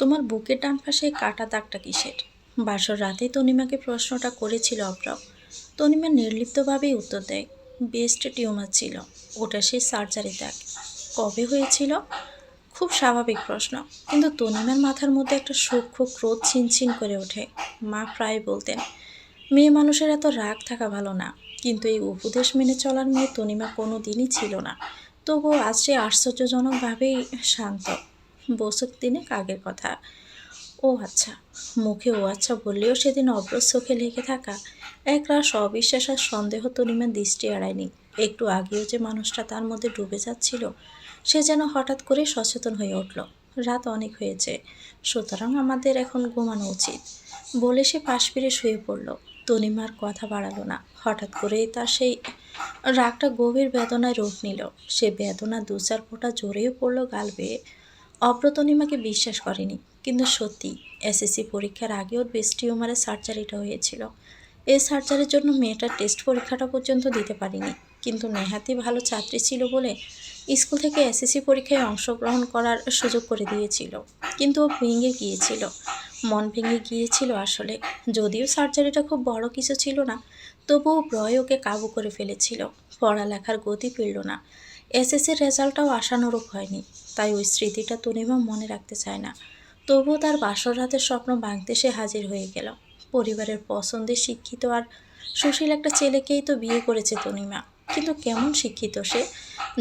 তোমার বুকের ডান পাশে কাটা দাগটা কিসের? বাসর রাতে তনিমাকে প্রশ্নটা করেছিল অব্রাও তনিমা নির্লিপ্তভাবেই উত্তর দেয়, বেস্ট টিউমার ছিল, ওটা সেই সার্জারি দাগ। কবে হয়েছিল? খুব স্বাভাবিক প্রশ্ন, কিন্তু তনিমার মাথার মধ্যে একটা সূক্ষ্ম ক্রোধ ছিনছিন করে ওঠে। মা প্রায় বলতেন, মেয়ে মানুষের এত রাগ থাকা ভালো না, কিন্তু এই উপদেশ মেনে চলার মেয়ে তনিমা কোনো দিনই ছিল না। তবুও আজ সে আশ্চর্যজনকভাবেই শান্ত। বসুক দিনে কাগের কথা। ও আচ্ছা মুখে ও আচ্ছা বললেও সেদিন অব্র চোখে লেগে থাকা একরাশ অবিশ্বাস আর সন্দেহ তনিমার দৃষ্টি এড়ায়নি। একটু আগেও যে মানুষটা তার মধ্যে ডুবে যাচ্ছিল, সে যেন হঠাৎ করে সচেতন হয়ে উঠল। রাত অনেক হয়েছে, সুতরাং আমাদের এখন ঘুমানো উচিত বলে সে পাশ ফিরে শুয়ে পড়ল। তনিমার কথা বাড়ালো না। হঠাৎ করেই তার সেই রাগটা গভীর বেদনায় রূপ নিল। সে বেদনা দু চার ফোঁটা জোরেও পড়ল গাল বেয়ে। অব্রতনিমাকে বিশ্বাস করেনি, কিন্তু সত্যি, এসএসসি পরীক্ষার আগে ওর বেস্ট টিউমারের সার্জারিটা হয়েছিল। এই সার্জারির জন্য মেয়েটার টেস্ট পরীক্ষাটা পর্যন্ত দিতে পারিনি, কিন্তু নেহাতি ভালো ছাত্রী ছিল বলে স্কুল থেকে এসএসসি পরীক্ষায় অংশগ্রহণ করার সুযোগ করে দিয়েছিল, কিন্তু ও ভেঙে গিয়েছিল। মন ভেঙে গিয়েছিল আসলে, যদিও সার্জারিটা খুব বড় কিছু ছিল না, তবুও ব্রয় ওকে কাবু করে ফেলেছিল। পড়ালেখার গতি ফিরল না। এসএসসির রেজাল্টটাও আশানুরূপ হয়নি, তাই ওই স্মৃতিটা তনিমা মনে রাখতে চায় না। তবুও তার বাসর রাতের স্বপ্ন ভাঙতে সে হাজির হয়ে গেল। পরিবারের পছন্দের শিক্ষিত আর সুশীল একটা ছেলেকেই তো বিয়ে করেছে তনিমা কিন্তু কেমন শিক্ষিত সে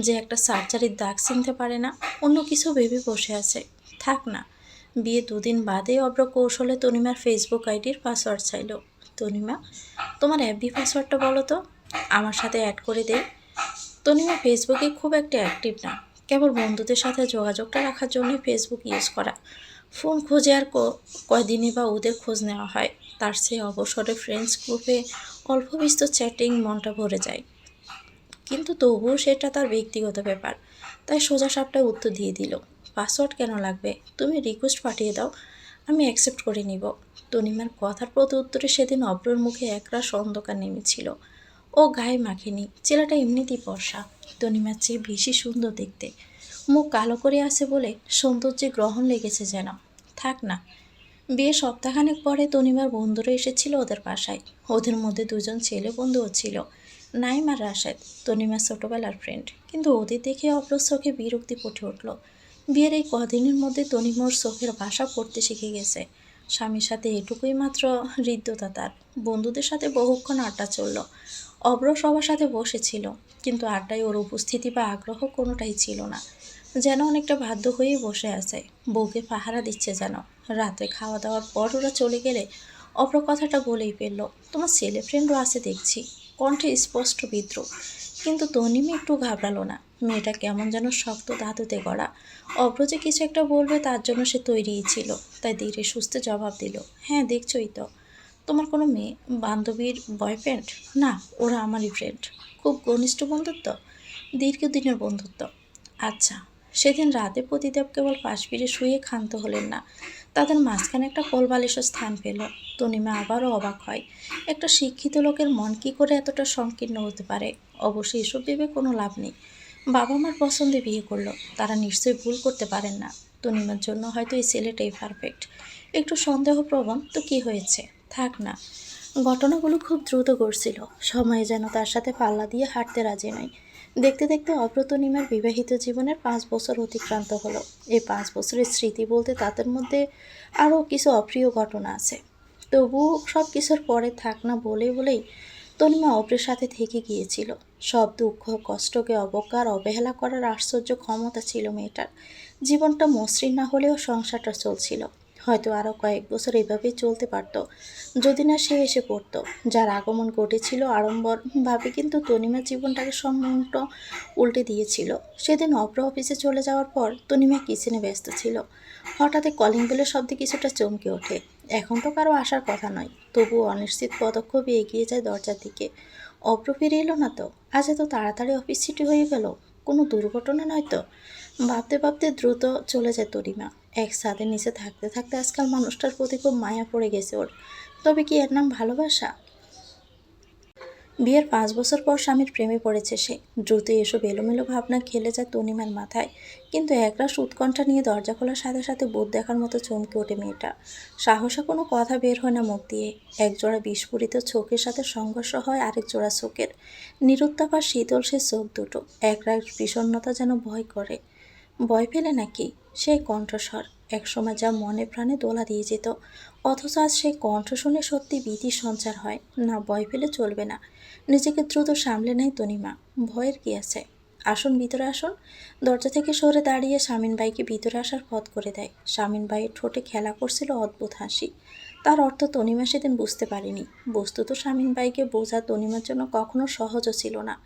যে একটা সার্জারির দাগ চিনতে পারে না, অন্য কিছু ভেবে বসে আছে। থাক না, বিয়ে দুদিন বাদে অব্র কৌশলে তনিমার ফেসবুক আইডির পাসওয়ার্ড চাইল। তনিমা তোমার অ্যাপবি পাসওয়ার্ডটা বলো তো, আমার সাথে অ্যাড করে দেই। তনিমা ফেসবুকে খুব একটা অ্যাক্টিভ না। কেবল বন্ধুদের সাথে যোগাযোগটা রাখার জন্যই ফেসবুক ইউজ করা। ফোন খোঁজে আর ক- কয়দিনই বা ওদের খোঁজ নেওয়া হয়। তার সে অবসরে ফ্রেন্ডস গ্রুপে অল্প বিস্তর চ্যাটিং মনটা ভরে যায়। কিন্তু তবুও সেটা তার ব্যক্তিগত ব্যাপার। তাই সোজা সাপটায় উত্তর দিয়ে দিল পাসওয়ার্ড কেন লাগবে? তুমি রিকোয়েস্ট পাঠিয়ে দাও, আমি অ্যাকসেপ্ট করে নিব। তনিমার কথার প্রতি উত্তরে সেদিন অব্রর মুখে একরা অন্ধকার নেমেছিল। ও গায়ে মাখেনি। ছেলেটা এমনিতেই বর্ষা তনিমার চেয়ে বেশি সুন্দর দেখতে। মুখ কালো করে আছে বলে সৌন্দর্যে গ্রহণ লেগেছে যেন। থাক না। বিয়ে সপ্তাহখানেক পরে তনিমার বন্ধুরা এসেছিল ওদের বাসায়। ওদের মধ্যে দুজন ছেলে বন্ধুও ছিল, নাইম আর রাশেদ, তনিমার ছোটোবেলার ফ্রেন্ড কিন্তু ওদের দেখে অপ্রস চোখে বিরক্তি ফুটে উঠল। বিয়ের এই কদিনের মধ্যে তনিমোর চোখের ভাষা পড়তে শিখে গেছে। স্বামীর সাথে এটুকুই মাত্র হৃদ্যতা তার। বন্ধুদের সাথে বহুক্ষণ আড্ডা চলল। অব্র সবার সাথে বসেছিল, কিন্তু আড্ডায় ওর উপস্থিতি বা আগ্রহ কোনোটাই ছিল না। যেন অনেকটা বাধ্য হয়েই বসে আছে, বউকে পাহারা দিচ্ছে যেন। রাতে খাওয়া দাওয়ার পর ওরা চলে গেলে অপ্র কথাটা বলেই ফেলল, তোমার ছেলে ফ্রেন্ডও আছে দেখছি, কণ্ঠে স্পষ্ট বিদ্রোহ কিন্তু তনিমি একটু ঘাবড়ালো না, মেয়েটা কেমন যেন শক্ত ধাতুতে গড়া। অভ্র যে কিছু একটা বলবে তার জন্য সে তৈরিই ছিল, তাই ধীরে সুস্থে জবাব দিল হ্যাঁ দেখছই তো। তোমার কোনো মেয়ে, বান্ধবীর বয়ফ্রেন্ড না, ওরা আমারই ফ্রেন্ড খুব ঘনিষ্ঠ বন্ধুত্ব, দীর্ঘদিনের বন্ধুত্ব। আচ্ছা সেদিন রাতে প্রতিদেব কেবল পাশ ফিরে শুয়ে ক্ষান্ত হলেন না। তাদের মাঝখানে একটা কোলবালিশের স্থান পেল। তনিমা আবারও অবাক হয়। একটা শিক্ষিত লোকের মন কী করে এতটা সংকীর্ণ হতে পারে? অবশ্যই এসব ভেবে কোনো লাভ নেই। বাবা মার পছন্দে বিয়ে করল। তারা নিশ্চয়ই ভুল করতে পারেন না। তনিমার জন্য হয়তো এই ছেলেটাই পারফেক্ট একটু সন্দেহপ্রবণ, তো কি হয়েছে? থাক না। ঘটনাগুলো খুব দ্রুত ঘটছিল। সময় যেন তার সাথে পাল্লা দিয়ে হাঁটতে রাজি নয় দেখতে দেখতে অব্রতনিমার বিবাহিত জীবনের পাঁচ বছর অতিক্রান্ত হলো। এই পাঁচ বছরের স্মৃতি বলতে তাদের মধ্যে আরও কিছু অপ্রিয় ঘটনা আছে। তবুও সব কিছুর পরে থাক না বলে বলেই তনিমা অপ্রের সাথে থেকে গিয়েছিল। সব দুঃখ, কষ্টকে অবজ্ঞার অবহেলা করার আশ্চর্য ক্ষমতা ছিল মেয়েটার। জীবনটা মসৃণ না হলেও সংসারটা চলছিল। হয়তো আরও কয়েক বছর এভাবেই চলতে পারতো। যদি না সে এসে পড়তো। যার আগমন ঘটেছিল আড়ম্বরভাবে কিন্তু তনিমার জীবনটাকে সম্পূর্ণ উল্টে দিয়েছিল। সেদিন অপ্র অফিসে চলে যাওয়ার পর তনিমা কিচেনে ব্যস্ত ছিল। হঠাৎ কলিং বেলের শব্দে কিছুটা চমকে ওঠে। এখন তো কারও আসার কথা নয়। তবুও অনিশ্চিত পদক্ষেপে এগিয়ে যায় দরজার দিকে। অপ্র ফিরে এলো না তো? আজ এত তাড়াতাড়ি অফিস ছুটি হয়ে গেল? কোনো দুর্ঘটনা নয় তো? ভাবতে ভাবতে দ্রুত চলে যায় তরিমা এক ছাদের নিচে থাকতে থাকতে আজকাল মানুষটার প্রতি খুব মায়া পড়ে গেছে ওর। তবে কি এর নাম ভালোবাসা? বিয়ের পাঁচ বছর পর স্বামীর প্রেমে পড়েছে সে। দ্রুত এসব এলোমেলো ভাবনা খেলে যায় তনিমার মাথায়। কিন্তু একরাশ উৎকণ্ঠা নিয়ে দরজা খোলার সাথে সাথে বোধ দেখার মতো চমকে ওঠে মেয়েটা। সাহসে কোনো কথা বের হয় না মুখ দিয়ে। একজোড়া বিস্ফোরিত চোখের সাথে সংঘর্ষ হয় আরেক জোড়া চোখের। নিরুত্তাপ আর শীতল সে চোখ দুটো। একরাশ বিষণ্ণতা যেন ভয় করে। ভয় পেলে নাকি? সেই কণ্ঠস্বর। একসময় যা মনে প্রাণে দোলা দিয়ে যেত। অথচ আজ সেই কণ্ঠ শুনে সত্যি ভীতির সঞ্চার হয়। না, ভয় পেলে চলবে না। নিজেকে দ্রুত সামলে নেয় তনিমা। ভয়ের কি আছে? আসুন ভিতরে আসুন। দরজা থেকে সরে দাঁড়িয়ে শামিন বাইকে ভিতরে আসার পথ করে দেয়। শামিন বাইয়ের ঠোঁটে খেলা করছিল অদ্ভুত হাসি। তার অর্থ তনিমা সেদিন বুঝতে পারেনি। বস্তুত শামিন বাইকে বোঝা তনিমার জন্য কখনো সহজও ছিল না।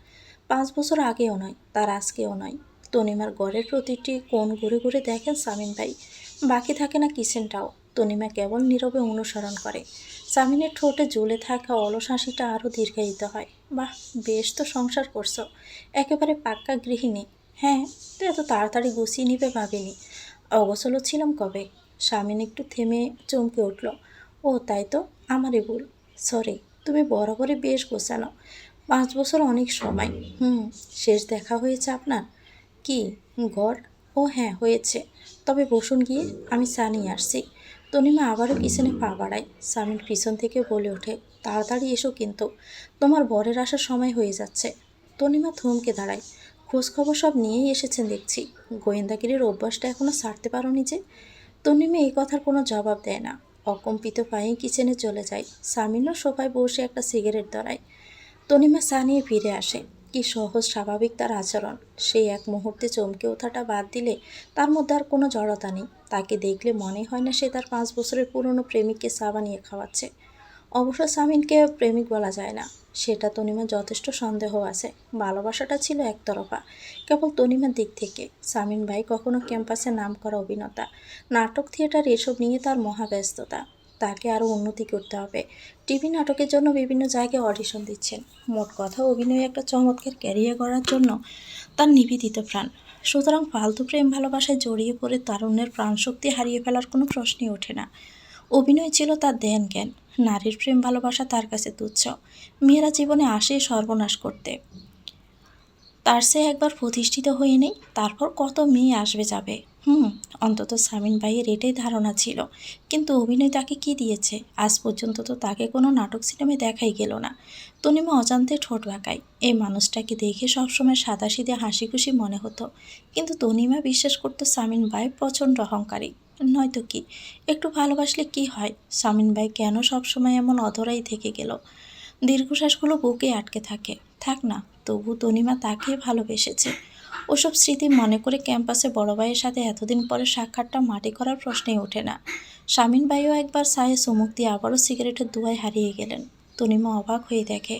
পাঁচ বছর আগেও নয়, তার আজকেও নয়। তনিমার ঘরের প্রতিটি কোণ ঘুরে ঘুরে দেখেন সামিন ভাই। বাকি থাকে না কিচেনটাও। তনিমা কেবল নীরবে অনুসরণ করে। সামিনের ঠোঁটে জ্বলে থাকা অলস হাসিটা আরও দীর্ঘায়িত হয়। বাহ, বেশ তো সংসার করছ। একেবারে পাক্কা গৃহিণী। হ্যাঁ তো এত তাড়াতাড়ি গুছিয়ে নিবে ভাবিনি। অগোছলও ছিলাম কবে? স্বামীন একটু থেমে চমকে উঠল। ও, তাই তো, আমারই ভুল। সরি, তুমি বরাবরই বেশ গোছানো। পাঁচ বছর অনেক সময়। হুম, শেষ দেখা হয়েছে আপনার? কি? ঘর? ও হ্যাঁ হয়েছে। তবে বসুন গিয়ে, আমি নিয়ে আসছি। তনিমা আবারও কিচেনে পা বাড়ায়। স্বামীর পিছন থেকে বলে ওঠে, তাড়াতাড়ি এসো কিন্তু। তোমার বরের আসার সময় হয়ে যাচ্ছে। তনিমা থমকে দাঁড়ায়। খোঁজখবর সব নিয়েই এসেছেন দেখছি। গোয়েন্দাগিরির অভ্যাসটা এখনও ছাড়তে পারো নি যে। তনিমা এই কথার কোনো জবাব দেয় না। অকম্পিত পায়ে কিচেনে চলে যায়। সামিনও সোফায় বসে একটা সিগারেট ধরায়। তনিমা চা নিয়ে ফিরে আসে। কি সহজ, স্বাভাবিক তার আচরণ। সেই এক মুহূর্তে চমকে ওঠাটা বাদ দিলে তার মধ্যে আর কোনো জড়তা নেই। তাকে দেখলে মনে হয় না সে তার পাঁচ বছরের পুরনো প্রেমিককে চা বানিয়ে খাওয়াচ্ছে। অবশ্য সামিনকে প্রেমিক বলা যায় না। সেটা তনিমার যথেষ্ট সন্দেহ আছে। ভালোবাসাটা ছিল একতরফা। কেবল তনিমার দিক থেকে। সামিন ভাই কখনো ক্যাম্পাসে নাম করা অভিনেতা। নাটক, থিয়েটার এসব নিয়ে তার মহাব্যস্ততা। তাকে আরও উন্নতি করতে হবে। টিভি নাটকের জন্য বিভিন্ন জায়গায় অডিশন দিচ্ছেন। মোট কথা, অভিনয়ে একটা চমৎকার ক্যারিয়ার করার জন্য তার নিবেদিত প্রাণ। সুতরাং ফালতু প্রেম ভালোবাসায় জড়িয়ে পড়ে তারুণ্যের প্রাণশক্তি হারিয়ে ফেলার কোনো প্রশ্নই ওঠে না। অভিনয় ছিল তার ধ্যান জ্ঞান। নারীর প্রেম ভালোবাসা তার কাছে তুচ্ছ। মেয়েরা জীবনে আসে সর্বনাশ করতে। তার সে একবার প্রতিষ্ঠিত হয়ে নেই, তারপর কত মেয়ে আসবে যাবে? হুম, অন্তত সামিন ভাইয়ের এটাই ধারণা ছিল। কিন্তু অভিনয় তাকে কি দিয়েছে? আজ পর্যন্ত তো তাকে কোনো নাটক সিনেমায় দেখাই গেল না। তনিমা অজান্তে ঠোঁট বাঁকায়। এই মানুষটাকে দেখে সবসময় সাদাসিদে হাসি খুশি মনে হতো। কিন্তু তনিমা বিশ্বাস করতো সামিন ভাই প্রচণ্ড অহংকারী। নয়তো কি? একটু ভালোবাসলে কি হয়? সামিন ভাই কেন সবসময় এমন অধরাই থেকে গেল? দীর্ঘশ্বাসগুলো বুকে আটকে থাকে। থাক না, তবু তনিমা তাকে ভালোবেসেছে। ওসব স্মৃতি মনে করে ক্যাম্পাসে বড় ভাইয়ের সাথে এতদিন পরে সাক্ষাৎটা মাটি করার প্রশ্নই ওঠে না। স্বামীন ভাইও একবার সায়ে চুমুক দিয়ে আবারও সিগারেটের দুয়ায় হারিয়ে গেলেন। তনিমা অবাক হয়ে দেখে,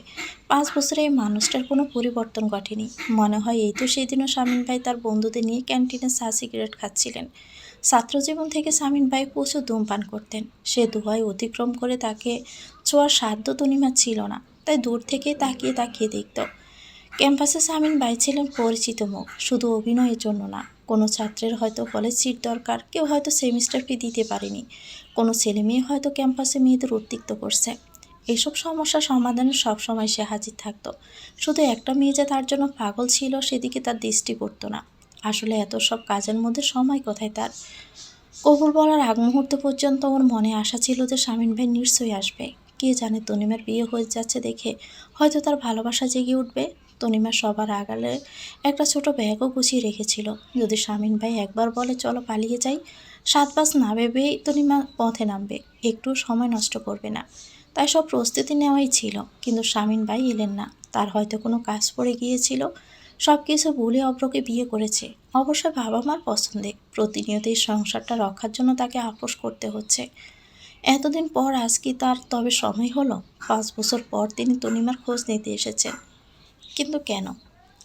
পাঁচ বছরে এই মানুষটার কোনো পরিবর্তন ঘটেনি। মনে হয় এই তো সেই দিনও স্বামীন ভাই তার বন্ধুদের নিয়ে ক্যান্টিনে চা সিগারেট খাচ্ছিলেন। ছাত্রজীবন থেকে স্বামীন ভাই প্রচুর ধূমপান করতেন। সে দুয়ায় অতিক্রম করে তাকে ছোঁয়ার সাধ্য তনিমা ছিল না, তাই দূর থেকে তাকিয়ে তাকিয়ে দেখত। ক্যাম্পাসে সামিন বাই ছিলেন পরিচিত মুখ, শুধু অভিনয়ের জন্য না। কোনো ছাত্রের হয়তো কলেজ সিট দরকার, কেউ হয়তো সেমিস্টার ফি দিতে পারেনি। কোনো ছেলে মেয়ে হয়তো ক্যাম্পাসে মেয়েদের উদ্বিগ্ন করছে। এসব সমস্যা সমাধানে সবসময় সে হাজির থাকতো। শুধু একটা মেয়ে যে তার জন্য পাগল ছিল, সেদিকে তার দৃষ্টি পড়তো না। আসলে এত সব কাজের মধ্যে সময় কোথায় তার? কবুল বলার আগ মুহূর্ত পর্যন্ত ওর মনে আশা ছিল যে স্বামীন ভাই নিশ্চয়ই আসবে। কে জানে তনিমার বিয়ে হয়ে যাচ্ছে দেখে হয়তো তার ভালোবাসা জেগে উঠবে। তনিমা সবার আগালে একটা ছোট ব্যাগও গুছিয়ে রেখেছিল। যদি স্বামীন ভাই একবার বলে, চলো পালিয়ে যাই, সাত পাঁচ না ভেবেই তনিমা পথে নামবে। একটু সময় নষ্ট করবে না। তাই সব প্রস্তুতি নেওয়াই ছিল, কিন্তু স্বামীন ভাই এলেন না। তার হয়তো কোনো কাজ পড়ে গিয়েছিল। সব কিছু ভুলে অব্রকে বিয়ে করেছে। অবশ্য বাবা মার পছন্দে। প্রতিনিয়ত এই সংসারটা রক্ষার জন্য তাকে আপোষ করতে হচ্ছে। এতদিন পর আজ কি তার তবে সময় হলো? পাঁচ বছর পর তিনি তনিমার খোঁজ নিতে এসেছেন। কিন্তু কেন?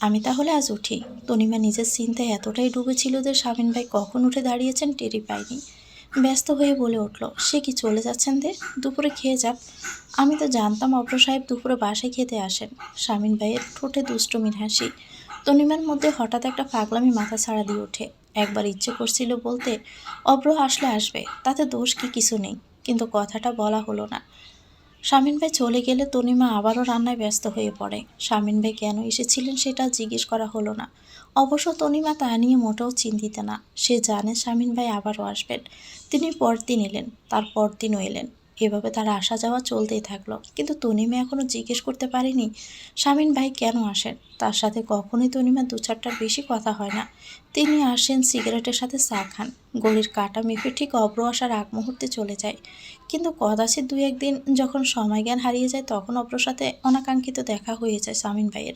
আমি তাহলে আজ উঠি। তনিমা নিজের চিন্তায় এতটাই ডুবেছিল যে স্বামীন ভাই কখন উঠে দাঁড়িয়েছেন টেরি পায়নি ব্যস্ত হয়ে বলে উঠল, সে কি চলে যাচ্ছেন দে দুপুরে খেয়ে যাক। আমি তো জানতাম অপ্র সাহেব দুপুরে বাসায় খেতে আসেন। স্বামীন ভাইয়ের ঠোঁটে দুষ্টমির হাসি। তনিমার মধ্যে হঠাৎ একটা পাগলামি মাথা ছাড়া দিয়ে ওঠে। একবার ইচ্ছে করছিল বলতে অব্র আসলে আসবে, তাতে দোষ কি কিছু নেই। কিন্তু কথাটা বলা হলো না। শামিন ভাই চলে গেলে তনিমা আবারও রান্নায় ব্যস্ত হয়ে পড়ে। শামিন ভাই কেন এসেছিলেন সেটা জিজ্ঞেস করা হলো না। অবশ্য তনিমা তা নিয়ে মোটেও চিন্তিত না। সে জানে শামিন ভাই আবারও আসবেন। তিনি পরদিন এলেন, তার পরদিনও এলেন। এভাবে তার আসা যাওয়া চলতেই থাকল। কিন্তু তনিমা এখনও জিজ্ঞেস করতে পারেনি শামিন ভাই কেন আসেন? তার সাথে কখনোই তনিমা দু চারটার বেশি কথা হয় না। তিনি আসেন সিগারেটের সাথে চা খান। গলির কাটা মেপে ঠিক অব্র আসার আগ মুহূর্তে চলে যায়। কিন্তু কদাচিৎ দু একদিন যখন সময় জ্ঞান হারিয়ে যায়, তখন অব্রর সাথে অনাকাঙ্ক্ষিত দেখা হয়ে যায় শামিন ভাইয়ের।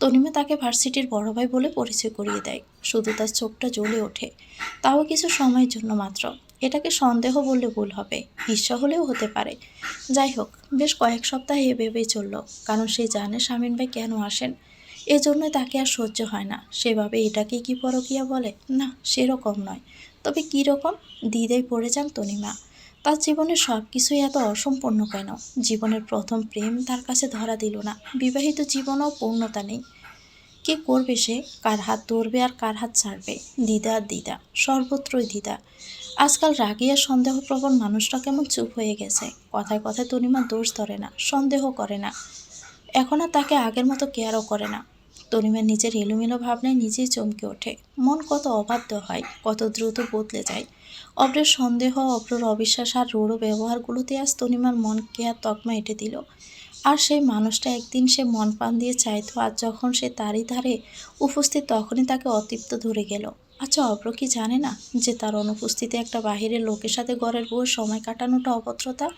তনিমা তাকে ভার্সিটির বড় ভাই বলে পরিচয় করিয়ে দেয়। শুধু তার চোখটা জ্বলে ওঠে। তাও কিছু সময়ের জন্য মাত্র। এটাকে সন্দেহ বললে ভুল হবে। ঈর্ষা হলেও হতে পারে। যাই হোক, বেশ কয়েক সপ্তাহ এ ভেবেই চলল। কারণ সে জানে শামিন ভাই কেন আসেন। এজন্যই তাকে আর সহ্য হয় না। সেভাবে এটাকে কি পরকিয়া বলে? না, সেরকম নয়। তবে কী রকম? দ্বিধায় পড়ে যান তনিমা। তার জীবনের সব কিছুই এত অসম্পূর্ণ কেন? জীবনের প্রথম প্রেম তার কাছে ধরা দিল না। বিবাহিত জীবনও পূর্ণতা নেই। কে করবে সে? কার হাত ধরবে আর কার হাত ছাড়বে? দিদা দ্বিধা সর্বত্রই দিদা। আজকাল রাগী আর সন্দেহপ্রবণ মানুষরা কেমন চুপ হয়ে গেছে। কথায় কথায় তনিমা দোষ ধরে না, সন্দেহ করে না। এখন আর তাকে আগের মতো কেয়ারও করে না। তনিমা নিজের এলোমেলো ভাবনায় নিজেই চমকে ওঠে। মন কত অবাধ্য হয়, কত দ্রুত বদলে যায়। অব্রের সন্দেহ অব্রর অবিশ্বাস আর রূঢ় ব্যবহারগুলোতে আজ তনিমার মনকে আর তকমা এঁটে দিল। আর সেই মানুষটা একদিন সে মন প্রাণ দিয়ে চাইতো, আর যখন সে তারই ধারে উপস্থিত তখনই তাকে অতৃপ্ত ধরে গেল। আচ্ছা অব্র কি জানে না যে তার অনুপস্থিতি একটা বাহিরের লোকের সাথে ঘরের বউয়ের সময় কাটানোটা অভদ্রতা?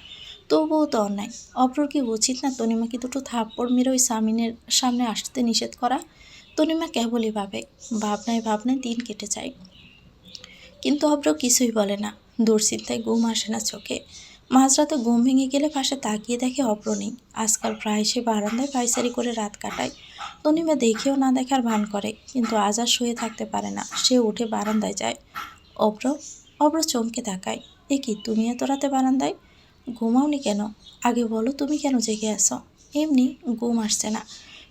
তবুও তো অন্যায় অব্রর কি উচিত না তনিমাকে দুটো থাপ্পড় মেরে ওই সামিনের সামনে আসতে নিষেধ করা? তনিমা কেবলই ভাবে, ভাবনায় ভাবনায় দিন কেটে যায়। কিন্তু অব্র কিছুই বলে না। দুশ্চিন্তায় ঘুম আসে না চোখে। মাঝরাতে ঘুম ভেঙে গেলে পাশে তাকিয়ে দেখে অব্র নেই। আজকাল প্রায় সে বারান্দায় পাইচারি করে রাত কাটায়। তনিমা দেখেও না দেখার ভান করে, কিন্তু আজ আর শুয়ে থাকতে পারে না। সে উঠে বারান্দায় যায়। অব্র অব্র চমকে তাকায়। এ কি তুমি এত রাতে বারান্দায়? ঘুমাওনি কেন? আগে বলো তুমি কেন জেগে আসো এমনি ঘুম আসছে না।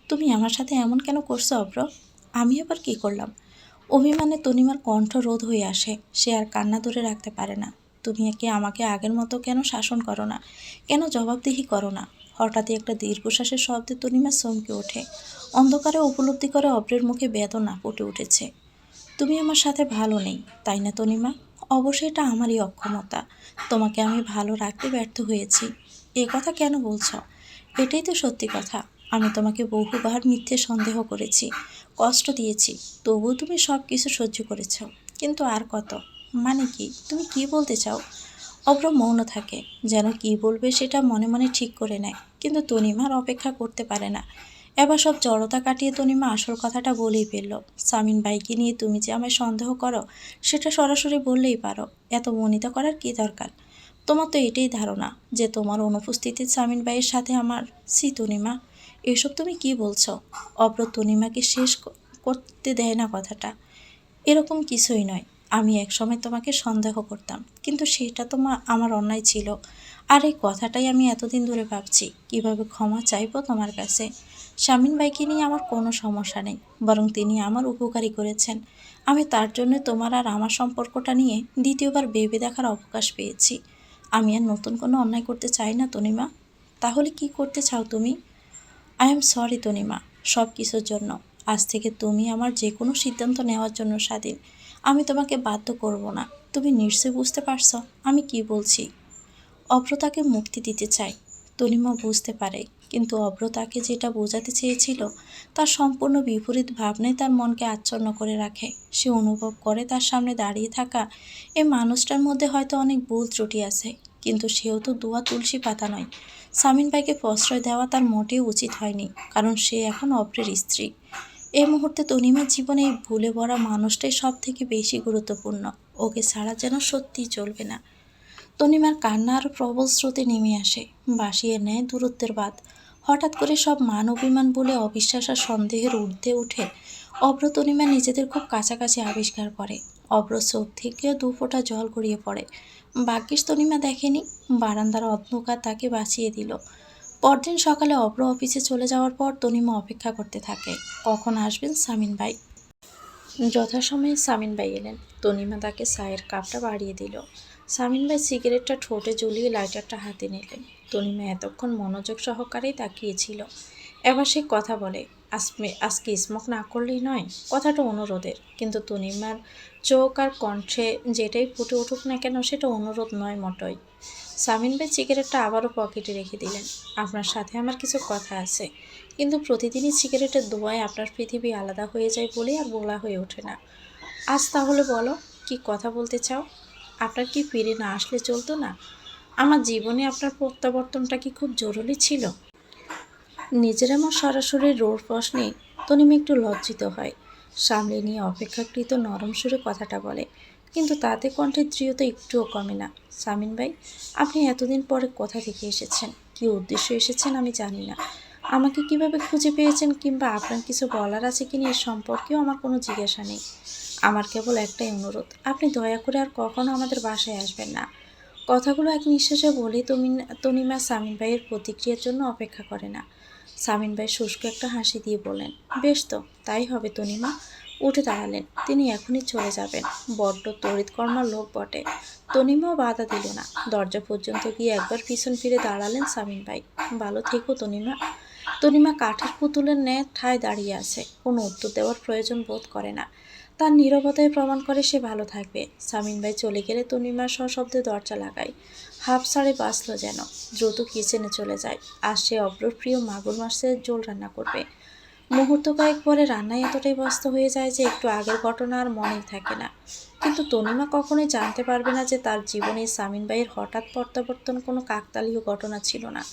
তুমি আমার সাথে এমন কেন করছ অব্র আমি আবার কি করলাম? অভিমানে তনিমার কণ্ঠ রোধ হয়ে আসে। সে আর কান্না ধরে রাখতে পারে না। তুমি একে আমাকে আগের মতো কেন শাসন করো না? কেন জবাবদিহি করো না? হঠাৎই একটা দীর্ঘশ্বাসের শব্দে তনিমা চমকে ওঠে। অন্ধকারে উপলব্ধি করে অব্রের মুখে বেদনা ফুটে উঠেছে। তুমি আমার সাথে ভালো নেই, তাই না তনিমা? অবশ্যই এটা আমারই অক্ষমতা। তোমাকে আমি ভালো রাখতে ব্যর্থ হয়েছি। এ কথা কেন বলছো? এটাই তো সত্যি কথা। আমি তোমাকে বহুবার মিথ্যে সন্দেহ করেছি, কষ্ট দিয়েছি, তবুও তুমি সব কিছু সহ্য করেছ। কিন্তু আর কত? মানে কি? তুমি কি বলতে চাও? অব্র মৌন থাকে, যেন কি বলবে সেটা মনে মনে ঠিক করে নেয়। কিন্তু তনিমার অপেক্ষা করতে পারে না। এবার সব জড়তা কাটিয়ে তনিমা আসল কথাটা বলেই ফেলল। সামিন বাইকে নিয়ে তুমি যে আমায় সন্দেহ করো, সেটা সরাসরি বললেই পারো। এত মনিতা করার কি দরকার? তোমার তো এটাই ধারণা যে তোমার অনুপস্থিতির সামিন বাইয়ের সাথে আমার, সি তনিমা, এসব তুমি কি বলছ? অব্র তনিমাকে শেষ করতে দেয় না কথাটা। এরকম কিছুই নয়। আমি একসময় তোমাকে সন্দেহ করতাম, কিন্তু সেটা তো আমার অন্যায় ছিল। আর এই কথাটাই আমি এতদিন ধরে ভাবছি। কীভাবে ক্ষমা চাইব তোমার কাছে? শামিন ভাইকে নিয়ে আমার কোনো সমস্যা নেই, বরং তিনি আমার উপকারী করেছেন। আমি তার জন্য তোমার আর আমার সম্পর্কটা নিয়ে দ্বিতীয়বার ভেবে দেখার অবকাশ পেয়েছি। আমি আর নতুন কোনো অন্যায় করতে চাই না, তনিমা। তাহলে কি করতে চাও তুমি? আই এম সরি তনিমা সব কিছুর জন্য। আজ থেকে তুমি আমার যে কোনো সিদ্ধান্ত নেওয়ার জন্য স্বাধীন। আমি তোমাকে বাধ্য করব না। তুমি নিশ্চয়ই বুঝতে পারছ আমি কি বলছি। অব্রতাকে মুক্তি দিতে চাই, তনিমা বুঝতে পারে। কিন্তু অব্র তাকে যেটা বোঝাতে চেয়েছিল, তার সম্পূর্ণ বিপরীত ভাবনায় তার মনকে আচ্ছন্ন করে রাখে। সে অনুভব করে তার সামনে দাঁড়িয়ে থাকা এ মানুষটার মধ্যে হয়তো অনেক ভুল ত্রুটি আছে, কিন্তু সেও তো দোয়া তুলসী পাতা নয়। সামিন ভাইকে প্রশ্রয় দেওয়া তার মোটেও উচিত হয়নি, কারণ সে এখন অভ্রের স্ত্রী। এই মুহূর্তে তনিমার জীবনে এই ভুলে ভরা মানুষটাই সব থেকে বেশি গুরুত্বপূর্ণ। ওকে ছাড়া যেন সত্যিই চলবে না। তনিমার কান্না আরও প্রবল স্রোতে নেমে আসে বাসিয়ে নেয় দূরত্বের বাদ হঠাৎ করে সব মান অভিমান বলে অবিশ্বাস আর সন্দেহের ঊর্ধ্বে উঠে অব্র তনিমা নিজেদের খুব কাছাকাছি আবিষ্কার করে। অব্র চোখ থেকে দু ফোঁটা জল গড়িয়ে পড়ে। ভাগ্যিস তনিমা দেখেনি, বারান্দার অন্ধকার তাকে বাঁচিয়ে দিল। পরদিন সকালে অব্র অফিসে চলে যাওয়ার পর তনিমা অপেক্ষা করতে থাকে। কখন আসবেন সামিন ভাই? যথাসময়ে সামিন ভাই এলেন। তনিমা তাকে চায়ের কাপটা বাড়িয়ে দিল। সামিন ভাই সিগারেটটা ঠোঁটে জ্বলিয়ে লাইটারটা হাতে নিলেন। তনিমা এতক্ষণ মনোযোগ সহকারেই তাকিয়েছিল। এবার সে কথা বলে আজকে আজকে স্মোক না করলেই নয়, কথাটা অনুরোধের। কিন্তু তনিমার চোখ আর কণ্ঠে যেটাই ফুটে উঠুক না কেন, সেটা অনুরোধ নয় মোটই। সামিন ভাই সিগারেটটা আবারও পকেটে রেখে দিলেন। আপনার সাথে আমার কিছু কথা আছে, কিন্তু প্রতিদিনই সিগারেটের ধোঁয়ায় আপনার পৃথিবী আলাদা হয়ে যায় বলে আর বলা হয়ে ওঠে না। আজ তাহলে বলো, কি কথা বলতে চাও? আপনার কি ফিরে না আসলে চলতো না? আমার জীবনে আপনার প্রত্যাবর্তনটা কি খুব জরুরি ছিল? নিজের আমার সরাসরি রোড প্রশ্নে তনিমা একটু লজ্জিত হয়। সামলে নিয়ে অপেক্ষাকৃত নরম সুরে কথাটা বলে, কিন্তু তাতে কণ্ঠের দৃঢ়তা একটুও কমে না। সামিন ভাই, আপনি এতদিন পরে কোথা থেকে এসেছেন? কী উদ্দেশ্য এসেছেন আমি জানি না। আমাকে কীভাবে খুঁজে পেয়েছেন কিংবা আপনার কিছু বলার আছে কিনা এ সম্পর্কেও আমার কোনো জিজ্ঞাসা নেই। আমার কেবল একটাই অনুরোধ। আপনি দয়া করে আর কখনো আমাদের বাসায় আসবেন না। কথাগুলো এক নিঃশ্বাসে বলে তুমি তনিমা সামিন ভাইয়ের প্রতিক্রিয়ার জন্য অপেক্ষা করে না। সামিন ভাই শুষ্ক একটা হাসি দিয়ে বললেন, বেশ তো, তাই হবে তনিমা। উঠে দাঁড়ালেন। তিনি এখনই চলে যাবেন। বড্ড তড়িৎকর্মার লোক বটে। তনিমাও বাধা দিল না। দরজা পর্যন্ত গিয়ে একবার পিছন ফিরে দাঁড়ালেন সামিন ভাই। ভালো থেকো তনিমা। তনিমা কাঠের পুতুলের ন্যায় ঠায় দাঁড়িয়ে আছে। কোনো উত্তর দেওয়ার প্রয়োজন বোধ করে না। তার নীরবতায় প্রমাণ করে সে ভালো থাকবে। সামিন ভাই চলে গেলে তনিমা সশব্দে দরজা লাগায়। হাফ সাড়ে বাঁচলো যেন, দ্রুত কিচেনে চলে যায়। আর সে অব্রর প্রিয় মাগুর মাছের ঝোল রান্না করবে। মুহূর্ত কয়েক পরে রান্নায় এতটাই ব্যস্ত হয়ে যায় যে একটু আগের ঘটনা আর মনেই থাকে না। কিন্তু তনিমা কখনোই জানতে পারবে না যে তার জীবনে সামিন ভাইয়ের হঠাৎ প্রত্যাবর্তন কোনো কাকতালীয় ঘটনা ছিল না।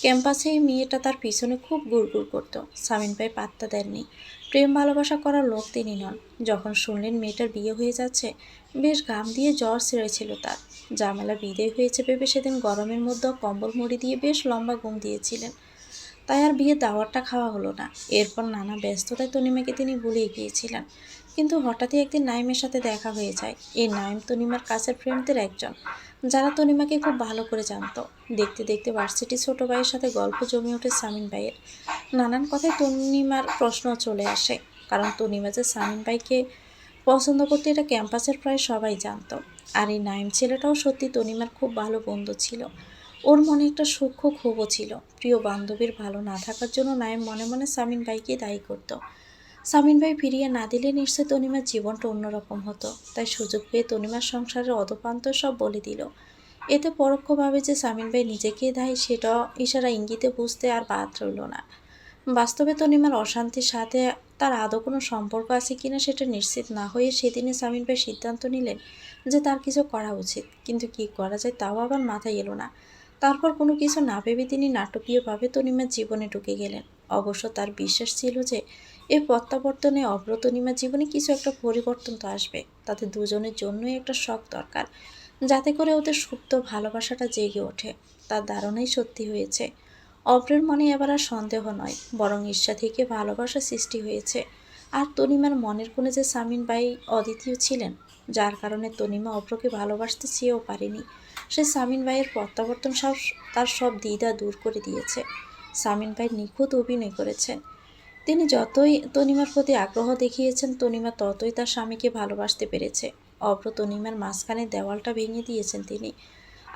ক্যাম্পাসে এই মেয়েটা তার পিছনে খুব গুড়গুড় করত। সামিন ভাই পাত্তা দেননি। প্রেম ভালোবাসা করার লোক তিনি নন। যখন শুনলেন মেয়েটার বিয়ে হয়ে যাচ্ছে, বেশ ঘাম দিয়ে জ্বর ছেড়েছিল তার। জামেলা বিদায় হয়েছে ভেবে সেদিন গরমের মধ্যেও কম্বল মুড়ি দিয়ে বেশ লম্বা ঘুম দিয়েছিলেন। তাই আর বিয়ে দাওয়ারটা খাওয়া হলো না। এরপর নানা ব্যস্ততায় তনিমাকে তিনি ভুলিয়ে গিয়েছিলেন। কিন্তু হঠাৎই একদিন নাইমের সাথে দেখা হয়ে যায়। এই নাইম তনিমার কাছের ফ্রেন্ডদের একজন। যারা তনিমাকে খুব ভালো করে জানতো। দেখতে দেখতে ভার্সিটি ছোট ভাইয়ের সাথে গল্প জমে ওঠে সামিন ভাইয়ের। নানান কথায় তনিমার প্রশ্ন চলে আসে। কারণ তনিমা যে সামিন ভাইকে পছন্দ করতে, এটা ক্যাম্পাসের প্রায় সবাই জানতো। আর এই নাইম ছেলেটাও সত্যি তনিমার খুব ভালো বন্ধু ছিল। ওর মনে একটা সূক্ষ্ম ক্ষোভও ছিল। প্রিয় বান্ধবীর ভালো না থাকার জন্য নাইম মনে মনে সামিন ভাইকে দায়ী করতো। সামিন ভাই ফিরিয়ে না দিলে নিশ্চয় তনিমার জীবনটা অন্যরকম হতো। তাই সুযোগ পেয়ে তনিমার সংসারের অদপান্ত সব বলে দিল। এতে পরোক্ষভাবে যে সামিন ভাই নিজেকে দায়ী সেটা ইশারা ইঙ্গিতে বুঝতে আর বাদ রইল না। বাস্তবে তনিমার অশান্তির সাথে তার আদৌ কোনো সম্পর্ক আছে কিনা সেটা নিশ্চিত না হয়ে সেদিনে সামিন ভাই সিদ্ধান্ত নিলেন যে তার কিছু করা উচিত। কিন্তু কি করা যায় তাও আবার মাথায় এলো না। তারপর কোনো কিছু না ভেবে তিনি নাটকীয়ভাবে তনিমার জীবনে ঢুকে গেলেন। অবশ্য তার বিশ্বাস ছিল যে এই প্রত্যাবর্তনে অব্রতনিমার জীবনে কিছু একটা পরিবর্তন তো আসবে। তাতে দুজনের জন্যই একটা শখ দরকার, যাতে করে ওদের সুপ্ত ভালোবাসাটা জেগে ওঠে। তার ধারণাই সত্যি হয়েছে। অব্রের মনে এবার আর সন্দেহ নয়, বরং ঈর্ষা থেকে ভালোবাসা সৃষ্টি হয়েছে। আর তনিমার মনের কোণে যে সামিন বাই অদ্বিতীয় ছিলেন, যার কারণে তনিমা অব্রকে ভালোবাসতে চেয়েও পারেনি, সে সামিন ভাইয়ের প্রত্যাবর্তন সব, তার সব দ্বিধা দূর করে দিয়েছে। সামিন ভাই নিখুঁত অভিনয় করেছেন। তিনি যতই তনিমার প্রতি আগ্রহ দেখিয়েছেন, তনিমা ততই তার স্বামীকে ভালোবাসতে পেরেছে। অব্র তনিমার মাঝখানে দেওয়ালটা ভেঙে দিয়েছেন তিনি।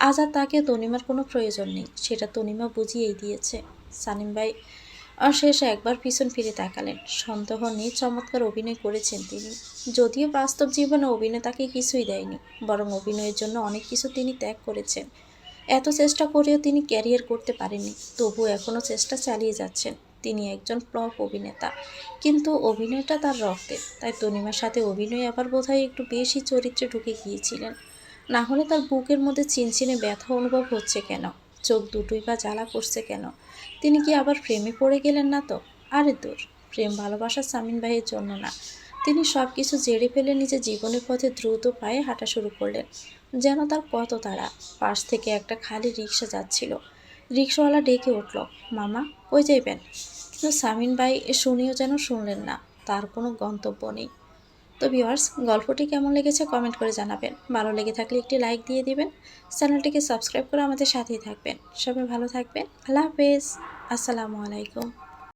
আজ আর তাকে তনিমার কোনো প্রয়োজন নেই, সেটা তনিমা বুঝিয়েই দিয়েছে। সানিম ভাই শেষে একবার পিছন ফিরে তাকালেন। সন্দেহ নেই চমৎকার অভিনয় করেছেন তিনি। যদিও বাস্তব জীবনে অভিনয় তাকে কিছুই দেয়নি, বরং অভিনয়ের জন্য অনেক কিছু তিনি ত্যাগ করেছেন। এত চেষ্টা করেও তিনি ক্যারিয়ার করতে পারেননি তবু এখনও চেষ্টা চালিয়ে যাচ্ছেন। তিনি একজন ফ্লপ অভিনেতা। কিন্তু অভিনয়টা তার রক্তে, তাই তনিমার সাথে অভিনয় আবার বোধহয় একটু বেশি চরিত্রে ঢুকে গিয়েছিলেন। না হলে তার বুকের মধ্যে চিনচিনে ব্যথা অনুভব হচ্ছে কেন? চোখ দুটোই বা জ্বালা করছে কেন? তিনি কি আবার প্রেমে পড়ে গেলেন না তো? আরে দূর, প্রেম ভালোবাসা সামিন ভাইয়ের জন্য না। তিনি সব কিছু জেড়ে ফেলে নিজের জীবনের পথে দ্রুত পায়ে হাঁটা শুরু করলেন। যেন তার কত তারা পাশ থেকে একটা খালি রিক্সা যাচ্ছিল। রিক্সাওয়ালা ডেকে উঠল, মামা, কই যাইবেন? কিন্তু সামিন ভাই শুনিও যেন শুনলেন না, তার কোনো গন্তব্য নেই। তো ভিওয়ার্স গল্পটি কেমন লেগেছে কমেন্ট করে জানাবেন। ভালো লেগে থাকলে একটি লাইক দিয়ে দিবেন। চ্যানেলটিকে সাবস্ক্রাইব করে আমাদের সাথেই থাকবেন। সবাই ভালো থাকবেন। আল্লাহ হাফেজ। আসসালামু আলাইকুম।